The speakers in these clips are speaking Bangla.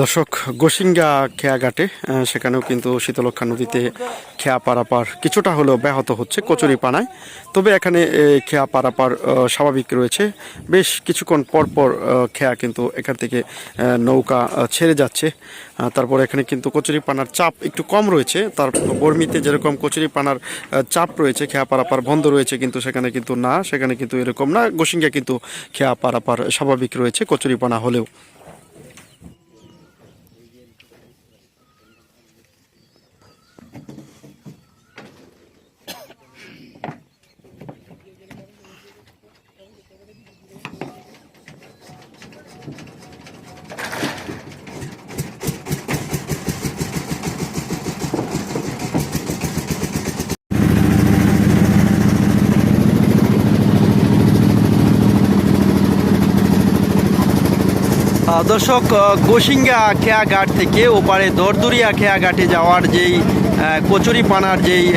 দর্শক, গোসিঙ্গা খেয়াঘাটে সেখানেও কিন্তু শীতলক্ষা নদীতে খেয়া পারাপার কিছুটা হলেও ব্যাহত হচ্ছে কচুরি পানায় তবে এখানে খেয়া পারাপার স্বাভাবিক রয়েছে। বেশ কিছুক্ষণ পর পর খেয়া কিন্তু এখান থেকে নৌকা ছেড়ে যাচ্ছে। তারপর এখানে কিন্তু কচুরি পানার চাপ একটু কম রয়েছে। তার বর্মিতে যেরকম কচুরি পানার চাপ রয়েছে, খেয়া পারাপার বন্ধ রয়েছে, কিন্তু সেখানে কিন্তু না, সেখানে কিন্তু এরকম না। গোসিঙ্গা কিন্তু খেয়া পারাপার স্বাভাবিক রয়েছে কচুরি পানা হলেও। দর্শক গোসিঙ্গা খেয়া ঘাট থেকে ওপারে দরদরিয়া খেয়া ঘাটে যাওয়ার যেই আহ, কচুরি পানার যেই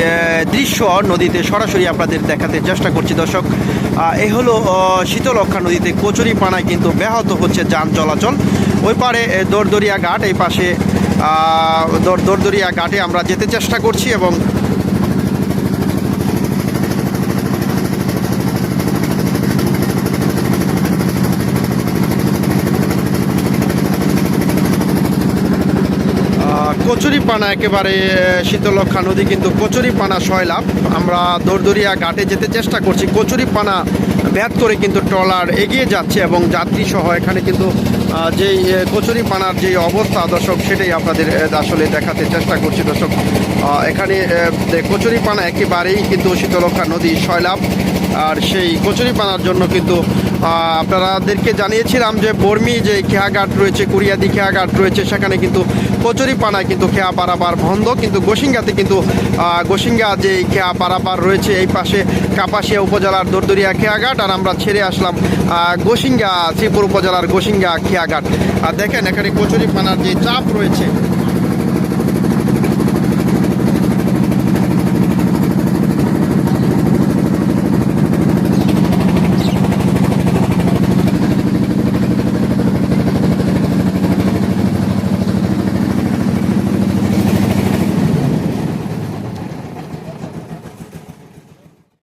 দৃশ্য নদীতে সরাসরি আপনাদের দেখাতে চেষ্টা করছি দর্শক। এই হলো শীতলক্ষা নদীতে কচুরি পানায় কিন্তু ব্যাহত হচ্ছে যান চলাচল। ওই পারে দরদরিয়া ঘাট এই পাশে দরদরিয়া ঘাটে আমরা যেতে চেষ্টা করছি এবং কচুরিপানা একেবারে শীতলক্ষা নদী কিন্তু কচুরিপানা সয়লাভ আমরা দরদরিয়া ঘাটে যেতে চেষ্টা করছি। কচুরিপানা ব্যাত করে কিন্তু ট্রলার এগিয়ে যাচ্ছে এবং যাত্রী সহ এখানে কিন্তু যেই কচুরি কচুরিপানার যে অবস্থা দর্শক, সেটাই আপনাদের আসলে দেখাতে চেষ্টা করছি দর্শক। এখানে কচুরিপানা একেবারেই কিন্তু শীতলক্ষা নদী সয়লাভ আর সেই কচুরিপানার জন্য কিন্তু আপনারাদেরকে জানিয়েছিলাম যে বর্মি যে খেয়াঘাট রয়েছে কুরিয়াদি খেয়াঘাট রয়েছে, সেখানে কিন্তু কচুরিপানায় কিন্তু খেয়া পারাবার বন্ধ। কিন্তু গোসিঙ্গাতে কিন্তু গোসিঙ্গা যে খেয়া পারাবার রয়েছে, এই পাশে কাপাসিয়া উপজেলার দরদরিয়া খেয়াঘাট। আর আমরা ছেড়ে আসলাম গোসিঙ্গা শ্রীপুর উপজেলার গোসিঙ্গা খেয়াঘাট। আর দেখেন, এখানে কচুরিপানার যে চাপ রয়েছে